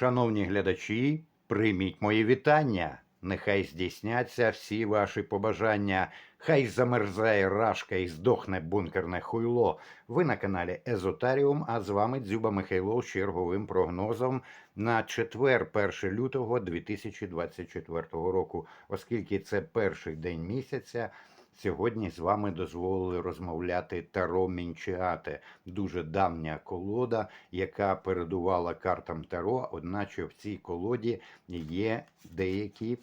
Шановні глядачі, прийміть мої вітання. Нехай здійсняться всі ваші побажання. Хай замерзає рашка і здохне бункерне хуйло. Ви на каналі Езотаріум, а з вами Дзюба Михайло з черговим прогнозом на четвер, 1 лютого 2024 року. Оскільки це перший день місяця, сьогодні з вами дозволили розмовляти Таро Мінчіате, дуже давня колода, яка передувала картам Таро, одначе в цій колоді є деякі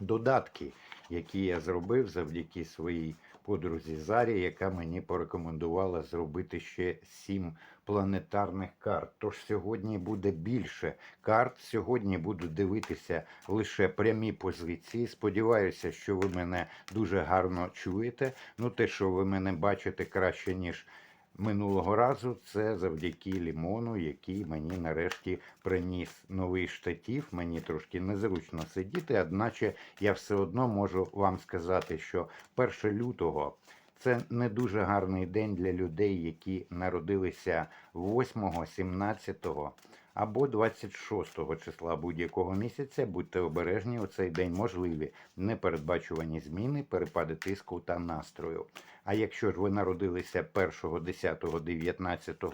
додатки, які я зробив завдяки своїй подрузі Зарі, яка мені порекомендувала зробити ще сім планетарних карт. Тож сьогодні буде більше карт. Сьогодні буду дивитися лише прямі позиції. Сподіваюся, що ви мене дуже гарно чуєте. Ну, те, що ви мене бачите краще, ніж минулого разу, це завдяки лімону, який мені нарешті приніс новий штатів. Мені трошки незручно сидіти, одначе я все одно можу вам сказати, що 1 лютого. Це не дуже гарний день для людей, які народилися 8, 17 або 26 числа будь-якого місяця. Будьте обережні, у цей день можливі непередбачувані зміни, перепади тиску та настрою. А якщо ж ви народилися 1, 10, 19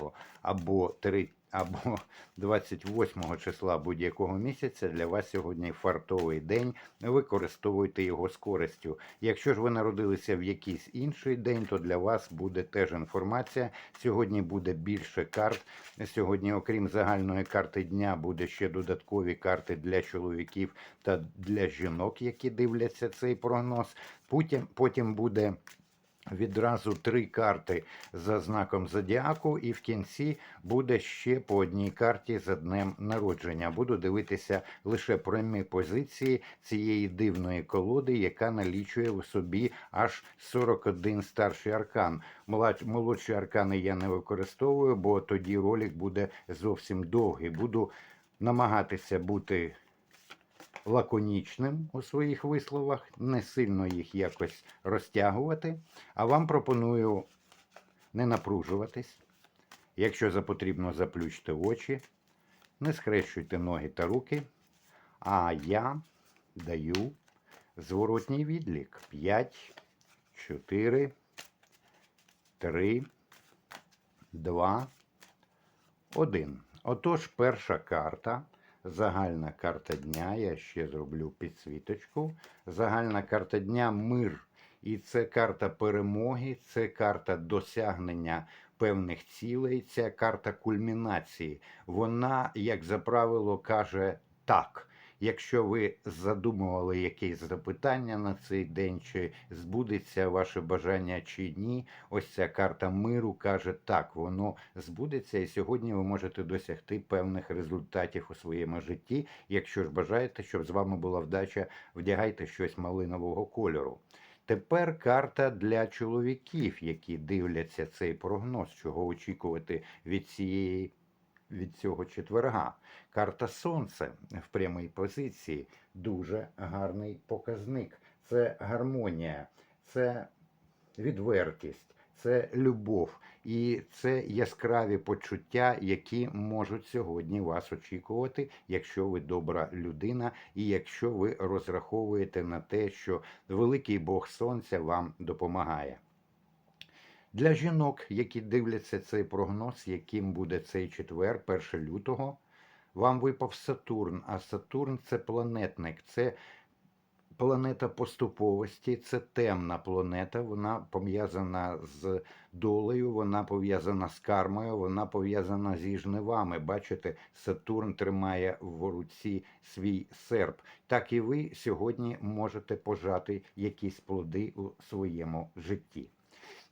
або 3 або 28 числа будь-якого місяця для вас сьогодні фартовий день. Використовуйте його з користю. Якщо ж ви народилися в якийсь інший день, то для вас буде теж інформація. Сьогодні буде більше карт. Сьогодні, окрім загальної карти дня, буде ще додаткові карти для чоловіків та для жінок, які дивляться цей прогноз. Потім, потім буде. Відразу три карти за знаком зодіаку, і в кінці буде ще по одній карті за днем народження. Буду дивитися лише прямі позиції цієї дивної колоди, яка налічує в собі аж 41 старший аркан. Молодші аркани я не використовую, бо тоді ролик буде зовсім довгий. Буду намагатися бути лаконічним у своїх висловах, не сильно їх якось розтягувати. А вам пропоную не напружуватись. Якщо за потрібно, заплющте очі, не схрещуйте ноги та руки. А я даю зворотній відлік. 5, 4, 3, 2, 1. Отож, перша карта. Загальна карта дня. Я ще зроблю підсвіточку. Загальна карта дня мир. І це карта перемоги, це карта досягнення певних цілей, це карта кульмінації. Вона, як за правило, каже так. Якщо ви задумували якесь запитання на цей день, чи збудеться ваше бажання чи ні, ось ця карта миру каже так, воно збудеться, і сьогодні ви можете досягти певних результатів у своєму житті. Якщо ж бажаєте, щоб з вами була вдача, вдягайте щось малинового кольору. Тепер карта для чоловіків, які дивляться цей прогноз, чого очікувати від цієї від цього четверга. Карта Сонце в прямій позиції дуже гарний показник. Це гармонія, це відвертість, це любов і це яскраві почуття, які можуть сьогодні вас очікувати, якщо ви добра людина, і якщо ви розраховуєте на те, що великий Бог Сонця вам допомагає. Для жінок, які дивляться цей прогноз, яким буде цей четвер, 1 лютого, вам випав Сатурн. А Сатурн це планетник, це планета поступовості, це темна планета. Вона пов'язана з долею, вона пов'язана з кармою, вона пов'язана зі жнивами. Бачите, Сатурн тримає в руці свій серп. Так і ви сьогодні можете пожати якісь плоди у своєму житті.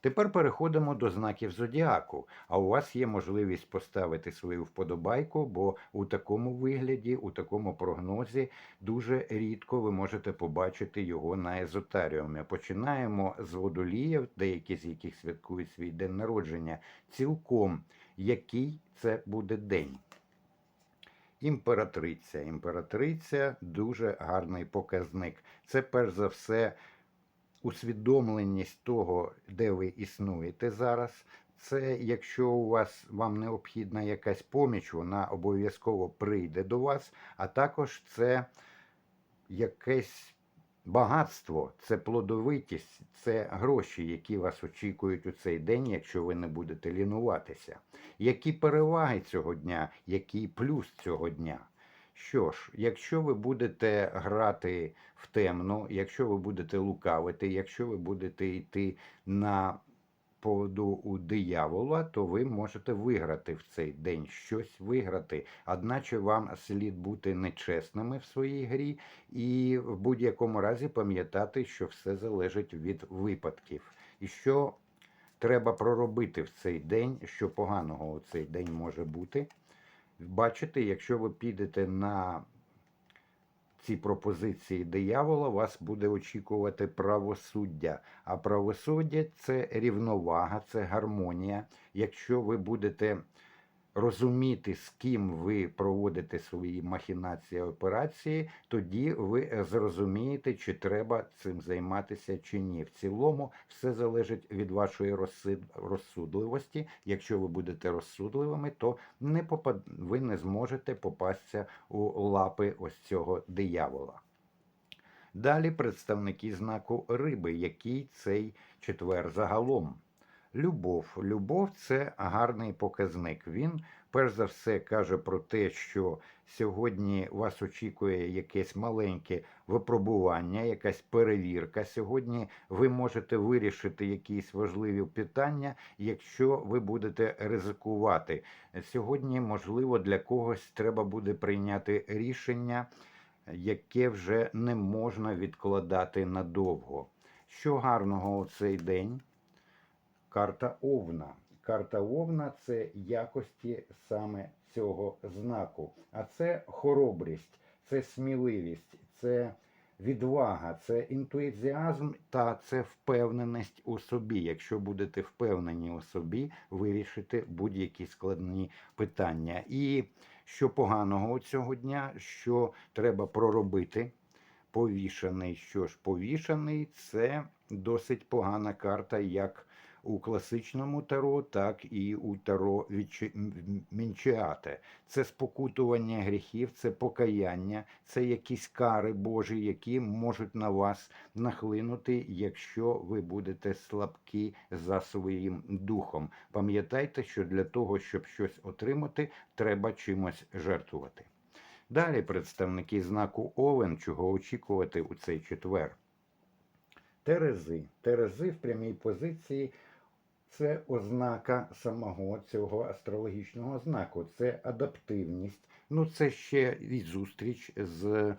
Тепер переходимо до знаків зодіаку. А у вас є можливість поставити свою вподобайку, бо у такому вигляді, у такому прогнозі, дуже рідко ви можете побачити його на езотаріумі. Починаємо з водоліїв, деякі з яких святкують свій день народження, цілком який це буде день. Імператриця. Імператриця дуже гарний показник. Це перш за все усвідомленість того, де ви існуєте зараз. це якщо у вас вам необхідна якась поміч, вона обов'язково прийде до вас, а також це якесь багатство, це плодовитість, це гроші, які вас очікують у цей день, якщо ви не будете лінуватися. Які переваги цього дня, який плюс цього дня? Що ж, якщо ви будете грати в темну, якщо ви будете лукавити, якщо ви будете йти на поводу у диявола, то ви можете виграти в цей день щось виграти. Одначе вам слід бути нечесними в своїй грі і в будь-якому разі пам'ятати, що все залежить від випадків. І що треба проробити в цей день, що поганого у цей день може бути. Бачите, якщо ви підете на ці пропозиції диявола, вас буде очікувати правосуддя. А правосуддя це рівновага, це гармонія. Якщо ви будете розуміти, з ким ви проводите свої махінації операції, тоді ви зрозумієте, чи треба цим займатися чи ні. В цілому все залежить від вашої розсудливості. Якщо ви будете розсудливими, то не попад... ви не зможете попастися у лапи ось цього диявола. Далі представники знаку риби, який цей четвер загалом. Любов. Любов це гарний показник. Він перш за все каже про те, що сьогодні вас очікує якесь маленьке випробування, якась перевірка. Сьогодні ви можете вирішити якісь важливі питання, якщо ви будете ризикувати. Сьогодні, можливо, для когось треба буде прийняти рішення, яке вже не можна відкладати надовго. Що гарного у цей день? Карта Овна. Карта Овна це якості саме цього знаку. А це хоробрість, це сміливість, це відвага, це інтуїзіазм та це впевненість у собі. Якщо будете впевнені у собі, вирішите будь-які складні питання. І що поганого цього дня, що треба проробити. Повішаний. Що ж, повішаний це досить погана карта, як у класичному таро, так і у таро Мінчіате. Це спокутування гріхів, це покаяння, це якісь кари Божі, які можуть на вас нахлинути, якщо ви будете слабкі за своїм духом. Пам'ятайте, що для того, щоб щось отримати, треба чимось жертвувати. Далі представники знаку Овен, чого очікувати у цей четвер. Терези. Терези в прямій позиції це ознака самого цього астрологічного знаку. Це адаптивність. Ну, це ще і зустріч з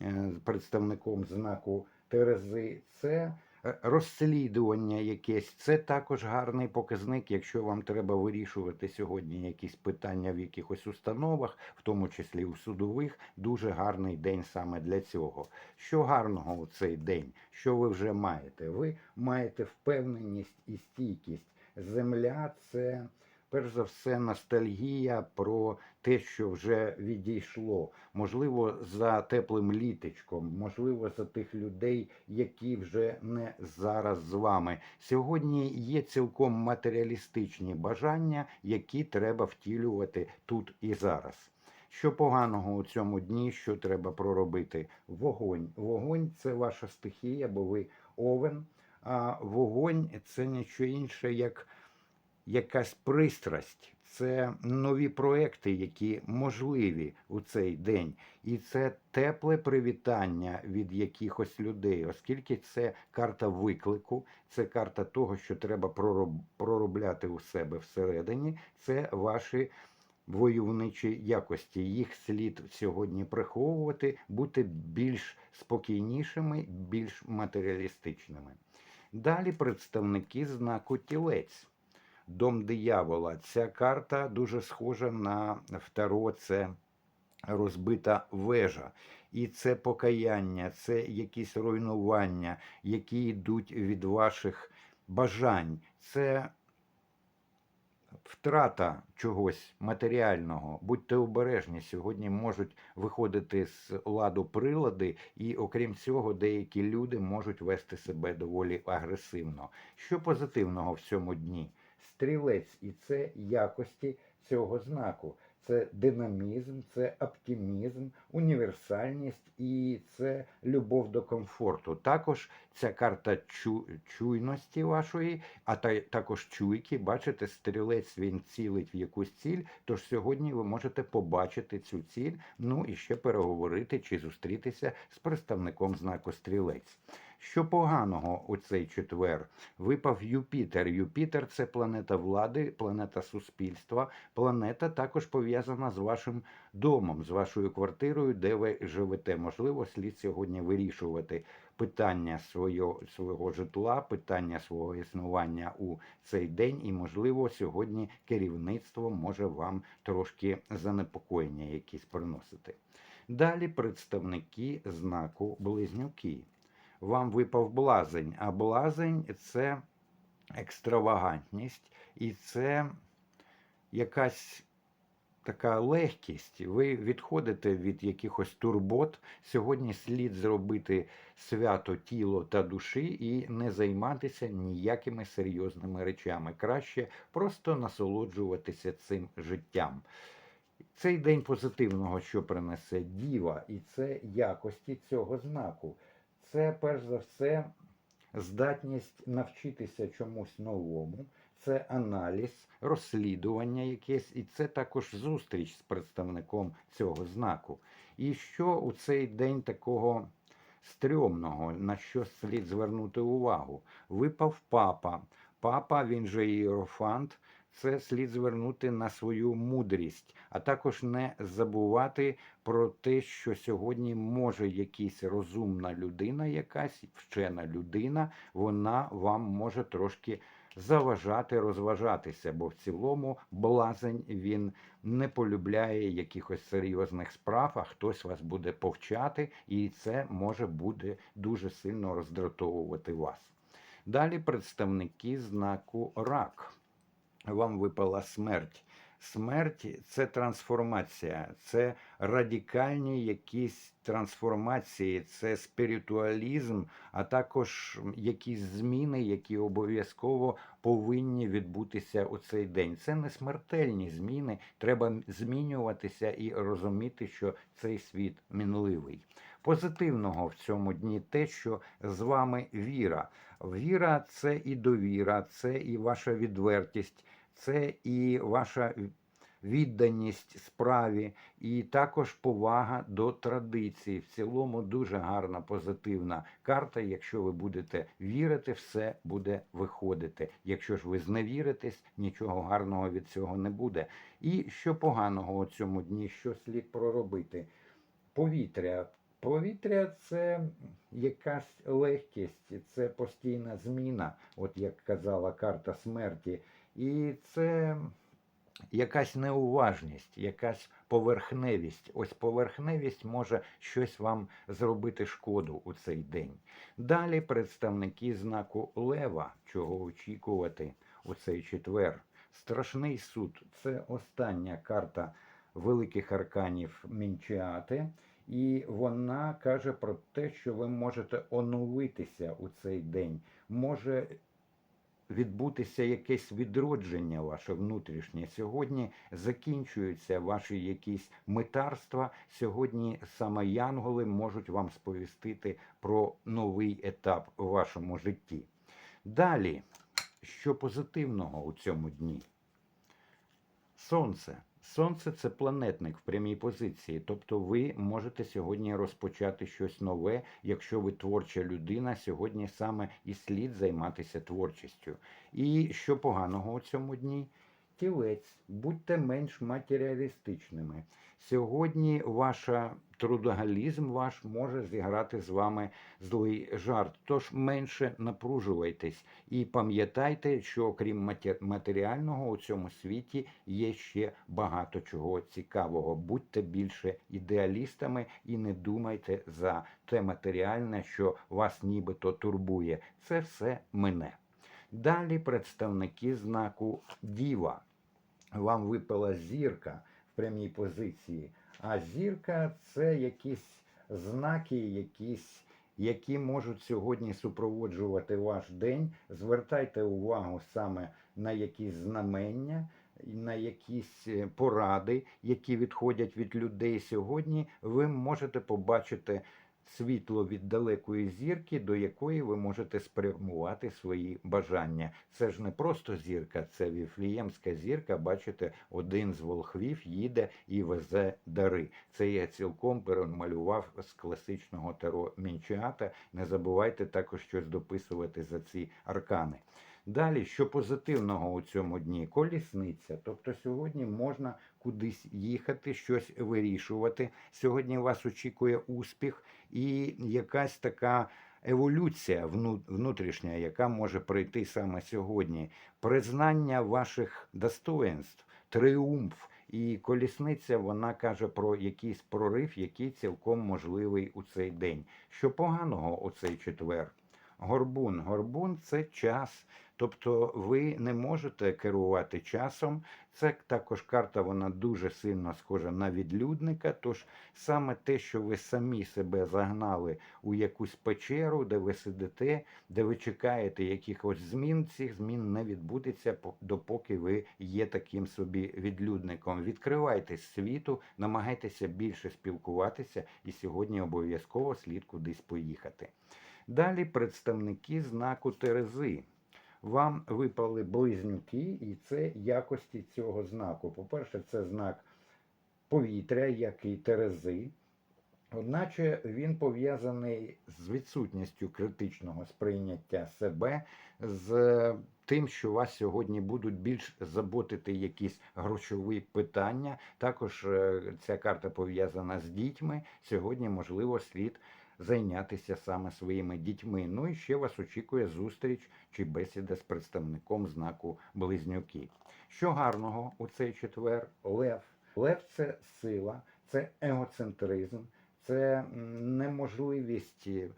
е, представником знаку Терези. Це е, розслідування якесь. Це також гарний показник, якщо вам треба вирішувати сьогодні якісь питання в якихось установах, в тому числі у судових. Дуже гарний день саме для цього. Що гарного у цей день? Що ви вже маєте? Ви маєте впевненість і стійкість. Земля це перш за все ностальгія про те, що вже відійшло. Можливо, за теплим літочком, можливо, за тих людей, які вже не зараз з вами. Сьогодні є цілком матеріалістичні бажання, які треба втілювати тут і зараз. Що поганого у цьому дні, що треба проробити? Вогонь. Вогонь це ваша стихія, бо ви овен. А вогонь це нічого інше, як якась пристрасть. Це нові проекти, які можливі у цей день. І це тепле привітання від якихось людей, оскільки це карта виклику, це карта того, що треба проробляти у себе всередині. Це ваші войовничі якості. Їх слід сьогодні приховувати, бути більш спокійнішими, більш матеріалістичними. Далі представники знаку тілець. Дом диявола. Ця карта дуже схожа на второ, це розбита вежа. І це покаяння, це якісь руйнування, які йдуть від ваших бажань. Це втрата чогось матеріального. Будьте обережні, сьогодні можуть виходити з ладу прилади, і окрім цього, деякі люди можуть вести себе доволі агресивно. Що позитивного в цьому дні? стрілець, і це якості цього знаку. Це динамізм, це оптимізм, універсальність і це любов до комфорту. Також ця карта чу, чуйності вашої, а та, також чуйки. Бачите, стрілець він цілить в якусь ціль. Тож сьогодні ви можете побачити цю ціль, ну і ще переговорити чи зустрітися з представником знаку стрілець. Що поганого у цей четвер? Випав Юпітер. Юпітер це планета влади, планета суспільства, планета також пов'язана з вашим домом, з вашою квартирою, де ви живете. Можливо, слід сьогодні вирішувати питання свого, свого житла, питання свого існування у цей день, і, можливо, сьогодні керівництво може вам трошки занепокоєння якісь приносити. Далі представники знаку близнюки. Вам випав блазень, а блазень це екстравагантність і це якась така легкість. Ви відходите від якихось турбот. Сьогодні слід зробити свято тіло та душі і не займатися ніякими серйозними речами. Краще просто насолоджуватися цим життям. Цей день позитивного, що принесе діва, і це якості цього знаку. Це перш за все здатність навчитися чомусь новому, це аналіз, розслідування якесь, і це також зустріч з представником цього знаку. І що у цей день такого стрьомного, на що слід звернути увагу? Випав папа. Папа, він же іерофант, це слід звернути на свою мудрість, а також не забувати про те, що сьогодні може якась розумна людина, якась вчена людина, вона вам може трошки заважати, розважатися, бо в цілому блазень він не полюбляє якихось серйозних справ, а хтось вас буде повчати, і це може буде дуже сильно роздратовувати вас. Далі представники знаку рак вам випала смерть. Смерть це трансформація, це радикальні якісь трансформації, це спіритуалізм, а також якісь зміни, які обов'язково повинні відбутися у цей день. Це не смертельні зміни. Треба змінюватися і розуміти, що цей світ мінливий. Позитивного в цьому дні те, що з вами віра. Віра це і довіра, це і ваша відвертість, це і ваша відданість справі, і також повага до традицій. В цілому дуже гарна позитивна карта. Якщо ви будете вірити, все буде виходити. Якщо ж ви зневіритесь, нічого гарного від цього не буде. І що поганого у цьому дні, що слід проробити? Повітря. Повітря це якась легкість, це постійна зміна, от як казала карта смерті. І це якась неуважність, якась поверхневість. Ось поверхневість може щось вам зробити шкоду у цей день. Далі представники знаку Лева, чого очікувати у цей четвер. Страшний суд це остання карта великих арканів Мінчіати. І вона каже про те, що ви можете оновитися у цей день. Може відбутися якесь відродження ваше внутрішнє. Сьогодні закінчуються ваші якісь митарства. Сьогодні саме янголи можуть вам сповістити про новий етап у вашому житті. Далі, що позитивного у цьому дні? Сонце. Сонце це планетник в прямій позиції. Тобто ви можете сьогодні розпочати щось нове, якщо ви творча людина, сьогодні саме і слід займатися творчістю. І що поганого у цьому дні? Тілець, будьте менш матеріалістичними. Сьогодні ваша трудогалізм ваш може зіграти з вами злий жарт. Тож менше напружувайтесь і пам'ятайте, що окрім матеріального у цьому світі є ще багато чого цікавого. Будьте більше ідеалістами і не думайте за те матеріальне, що вас нібито турбує. Це все мине. Далі представники знаку Діва. Вам випала зірка прямій позиції. А зірка це якісь знаки, якісь які можуть сьогодні супроводжувати ваш день. Звертайте увагу саме на якісь знамення, на якісь е, поради, які відходять від людей сьогодні. Ви можете побачити світло від далекої зірки, до якої ви можете спрямувати свої бажання. Це ж не просто зірка, це віфліємська зірка. Бачите, один з волхвів їде і везе дари. Це я цілком перемалював з класичного таро Мінчіата. Не забувайте також щось дописувати за ці аркани. Далі, що позитивного у цьому дні? Колісниця. Тобто сьогодні можна кудись їхати, щось вирішувати. Сьогодні вас очікує успіх і якась така еволюція внутрішня, яка може прийти саме сьогодні. Признання ваших достоинств, тріумф. І колісниця вона каже про якийсь прорив, який цілком можливий у цей день. Що поганого у цей четвер? Горбун. Горбун це час. Тобто ви не можете керувати часом. Це також карта, вона дуже сильно схожа на відлюдника. Тож саме те, що ви самі себе загнали у якусь печеру, де ви сидите, де ви чекаєте якихось змін, цих змін не відбудеться, по- допоки ви є таким собі відлюдником. Відкривайтесь світу, намагайтеся більше спілкуватися, і сьогодні обов'язково слід кудись поїхати. Далі представники знаку Терези. Вам випали близнюки, і це якості цього знаку. По-перше, це знак повітря, як і Терези. Одначе він пов'язаний з відсутністю критичного сприйняття себе, з тим, що вас сьогодні будуть більш заботити якісь грошові питання. Також е, ця карта пов'язана з дітьми. Сьогодні, можливо, слід зайнятися саме своїми дітьми. Ну і ще вас очікує зустріч чи бесіда з представником знаку Близнюки. Що гарного у цей четвер? Лев. Лев це сила, це егоцентризм, це неможливість е,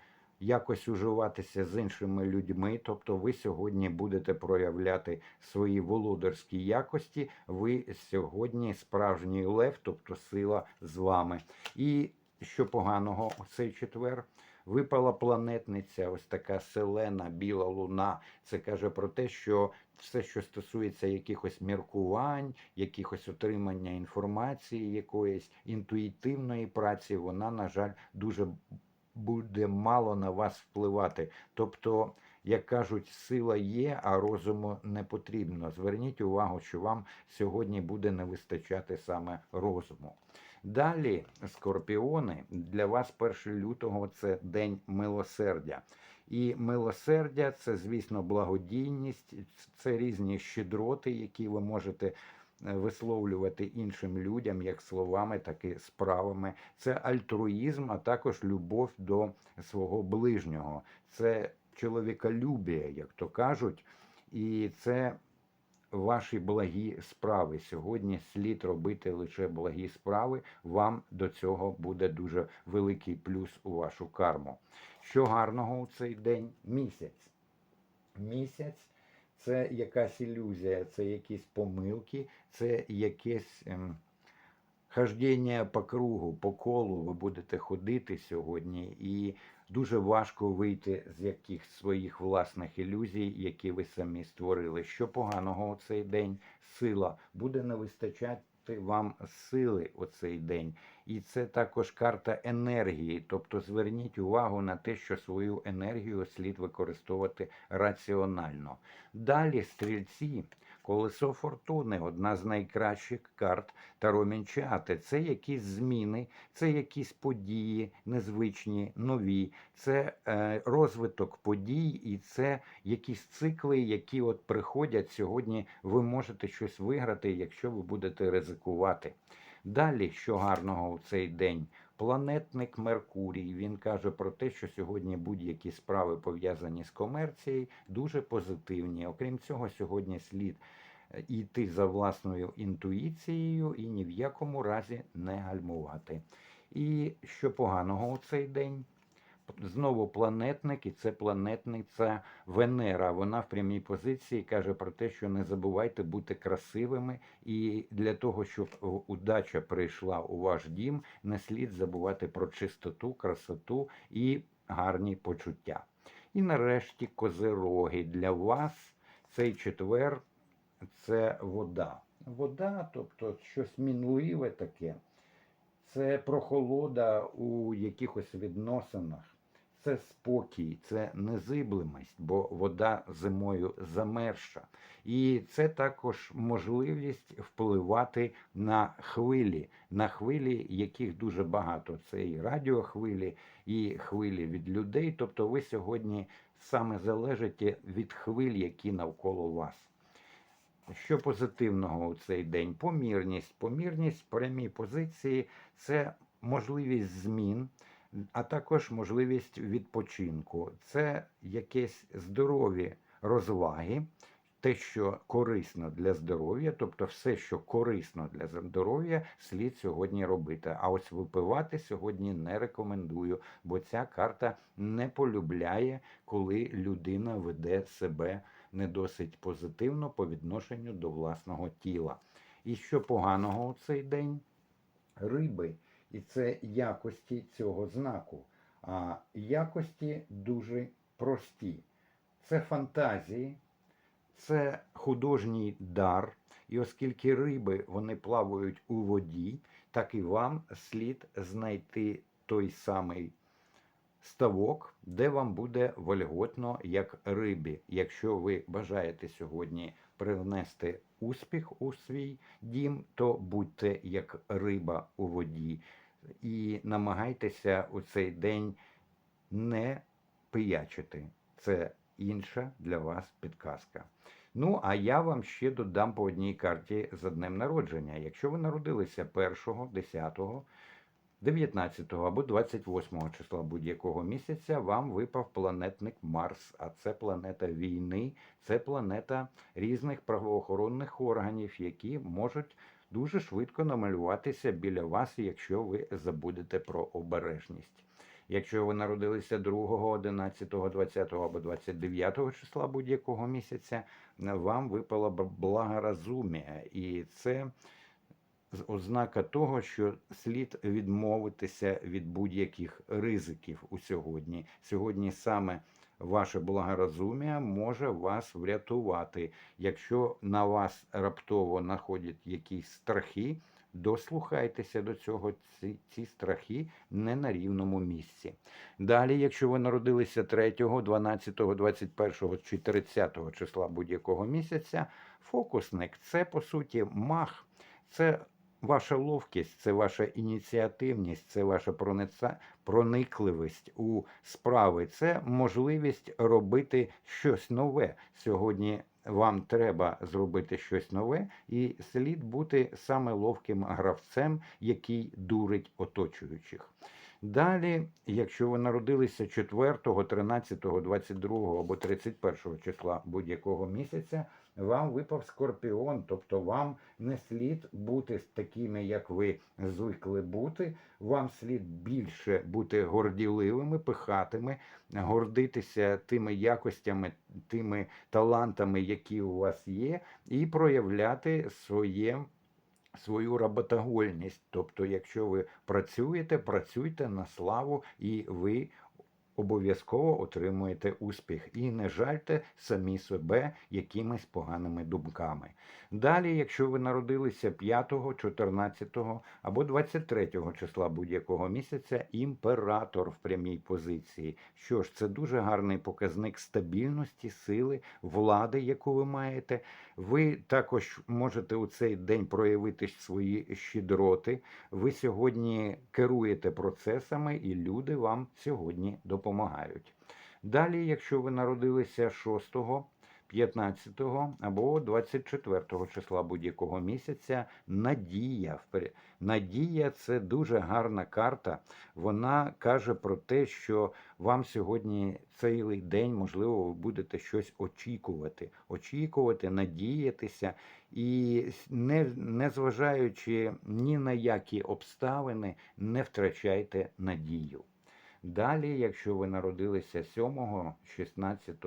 якось уживатися з іншими людьми. Тобто ви сьогодні будете проявляти свої володарські якості. Ви сьогодні справжній лев, тобто сила з вами. І що поганого у цей четвер? Випала планетниця, ось така селена, біла луна. Це каже про те, що все, що стосується якихось міркувань, якихось отримання інформації, якоїсь інтуїтивної праці, вона, на жаль, дуже буде мало на вас впливати. Тобто, як кажуть, сила є, а розуму не потрібно. Зверніть увагу, що вам сьогодні буде не вистачати саме розуму. Далі, скорпіони, для вас 1 лютого це день милосердя. І милосердя це, звісно, благодійність, це різні щедроти, які ви можете е, висловлювати іншим людям як словами, так і справами. Це альтруїзм, а також любов до свого ближнього. Це чоловіколюбія, як то кажуть, і це ваші благі справи. Сьогодні слід робити лише благі справи. Вам до цього буде дуже великий плюс у вашу карму. Що гарного у цей день? Місяць. Місяць це якась ілюзія, це якісь помилки, це якесь ем, хождіння по кругу, по колу. Ви будете ходити сьогодні, і дуже важко вийти з яких своїх власних ілюзій, які ви самі створили. Що поганого у цей день? Сила буде не вистачати вам сили у цей день. І це також карта енергії. Тобто зверніть увагу на те, що свою енергію слід використовувати раціонально. Далі стрільці. Колесо фортуни одна з найкращих карт Таро Мінчіати. Це якісь зміни, це якісь події незвичні, нові, це е, розвиток подій, і це якісь цикли, які от приходять сьогодні. Ви можете щось виграти, якщо ви будете ризикувати. Далі, що гарного у цей день? Планетник Меркурій. Він каже про те, що сьогодні будь-які справи пов'язані з комерцією дуже позитивні. Окрім цього, сьогодні слід е, йти за власною інтуїцією і ні в якому разі не гальмувати. І що поганого у цей день? Знову планетник, і це планетниця Венера. Вона в прямій позиції каже про те, що не забувайте бути красивими, і для того, щоб удача прийшла у ваш дім, не слід забувати про чистоту, красоту і гарні почуття. І нарешті козироги для вас цей четвер це вода. Вода, тобто щось мінливе таке, це прохолода у якихось відносинах, це спокій, це незиблемість, бо вода зимою замерша. І це також можливість впливати на хвилі, на хвилі, яких дуже багато. Це і радіохвилі, і хвилі від людей. Тобто ви сьогодні саме залежите від хвиль, які навколо вас. Що позитивного у цей день? Помірність. Помірність в прямій позиції це можливість змін, а також можливість відпочинку. Це якесь здорові розваги, те, що корисно для здоров'я, тобто все, що корисно для здоров'я, слід сьогодні робити. А ось випивати сьогодні не рекомендую, бо ця карта не полюбляє, коли людина веде себе не досить позитивно по відношенню до власного тіла. І що поганого у цей день? Риби. І це якості цього знаку. А якості дуже прості. Це фантазії, це художній дар. І оскільки риби вони плавають у воді, так і вам слід знайти той самий ставок, де вам буде вольготно як рибі. Якщо ви бажаєте сьогодні привнести успіх у свій дім, то будьте як риба у воді і намагайтеся у цей день не пиячити. Це інша для вас підказка. Ну, а я вам ще додам по одній карті за днем народження. Якщо ви народилися 1, 10, 19 або 28 числа будь-якого місяця, вам випав планетник Марс, а це планета війни, це планета різних правоохоронних органів, які можуть дуже швидко намалюватися біля вас, якщо ви забудете про обережність. Якщо ви народилися 2, 11, 20 або 29 числа будь-якого місяця, вам випало б благоразумія, і це ознака того, що слід відмовитися від будь-яких ризиків у сьогодні. Сьогодні саме ваше благорозумія може вас врятувати. Якщо на вас раптово находять якісь страхи, дослухайтеся до цього. Ці, ці страхи не на рівному місці. Далі, якщо ви народилися 3, 12, 21 чи 30 числа будь-якого місяця, фокусник це по суті мах, це ваша ловкість, це ваша ініціативність, це ваша проникливість у справи, це можливість робити щось нове. Сьогодні вам треба зробити щось нове, і слід бути саме ловким гравцем, який дурить оточуючих. Далі, якщо ви народилися 4, 13, 22 або 31 числа будь-якого місяця, вам випав скорпіон, тобто вам не слід бути такими, як ви звикли бути. Вам слід більше бути горділивими, пихатими, гордитися тими якостями, тими талантами, які у вас є, і проявляти своє. Свою роботагольність, тобто, якщо ви працюєте, працюйте на славу, і ви обов'язково отримуєте успіх. І не жальте самі себе якимись поганими думками. Далі, якщо ви народилися 5, 14 або 23 числа будь-якого місяця, імператор в прямій позиції. Що ж, це дуже гарний показник стабільності, сили, влади, яку ви маєте. Ви також можете у цей день проявити свої щедроти. Ви сьогодні керуєте процесами, і люди вам сьогодні допомагають. Далі, якщо ви народилися 6, 15 або 24 числа будь-якого місяця, надія. Надія це дуже гарна карта. Вона каже про те, що вам сьогодні цілий день, можливо, ви будете щось очікувати, очікувати, надіятися, і не, не зважаючи ні на які обставини, не втрачайте надію. Далі, якщо ви народилися 7, 16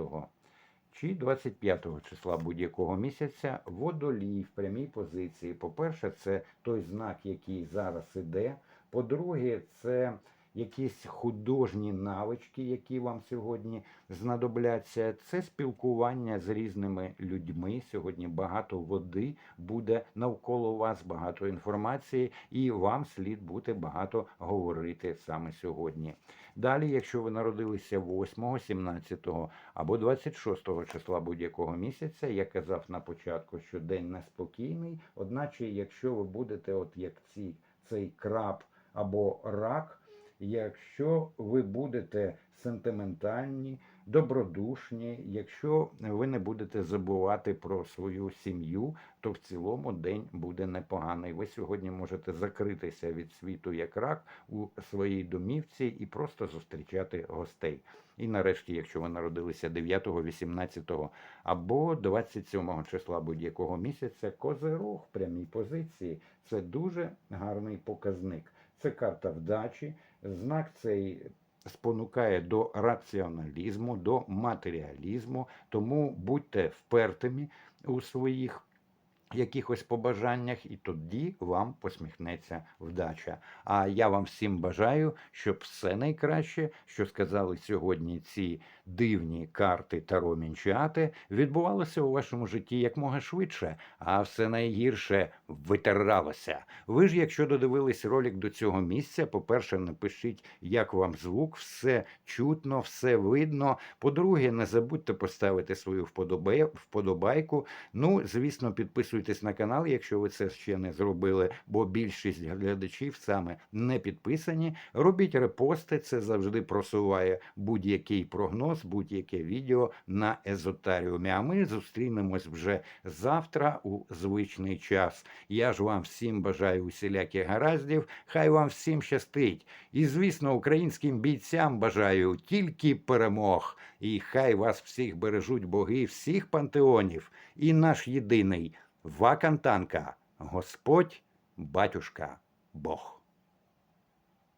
чи 25 числа будь-якого місяця, водолій в прямій позиції. По-перше, це той знак, який зараз іде. По-друге, це якісь художні навички, які вам сьогодні знадобляться. Це спілкування з різними людьми. Сьогодні багато води буде навколо вас, багато інформації, і вам слід бути багато говорити саме сьогодні. Далі, якщо ви народилися 8, 17 або 26 числа будь-якого місяця, я казав на початку, що день неспокійний. Одначе, якщо ви будете, от як ці, цей краб або рак, якщо ви будете сентиментальні, добродушні, якщо ви не будете забувати про свою сім'ю, то в цілому день буде непоганий. Ви сьогодні можете закритися від світу як рак у своїй домівці і просто зустрічати гостей. І нарешті, якщо ви народилися 9, 18 або 27 числа будь-якого місяця, козирог в прямій позиції це дуже гарний показник. Це карта вдачі. Знак цей спонукає до раціоналізму, до матеріалізму. Тому будьте впертими у своїх якихось побажаннях, і тоді вам посміхнеться вдача. А я вам всім бажаю, щоб все найкраще, що сказали сьогодні ці дивні карти Таро Мінчіати, відбувалося у вашому житті якмога швидше, а все найгірше витиралося. Ви ж, якщо додивились ролик до цього місця, по-перше, напишіть, як вам звук, все чутно, все видно. По-друге, не забудьте поставити свою вподобайку. Ну, звісно, підписуйтесь на канал, якщо ви це ще не зробили, бо більшість глядачів саме не підписані. Робіть репости, це завжди просуває будь-який прогноз, будь-яке відео на езотаріумі. А ми зустрінемось вже завтра у звичний час. Я ж вам всім бажаю усіляких гараздів. Хай вам всім щастить. І, звісно, українським бійцям бажаю тільки перемог. І хай вас всіх бережуть боги всіх пантеонів. І наш єдиний Вакантанка, Господь, батюшка, Бог.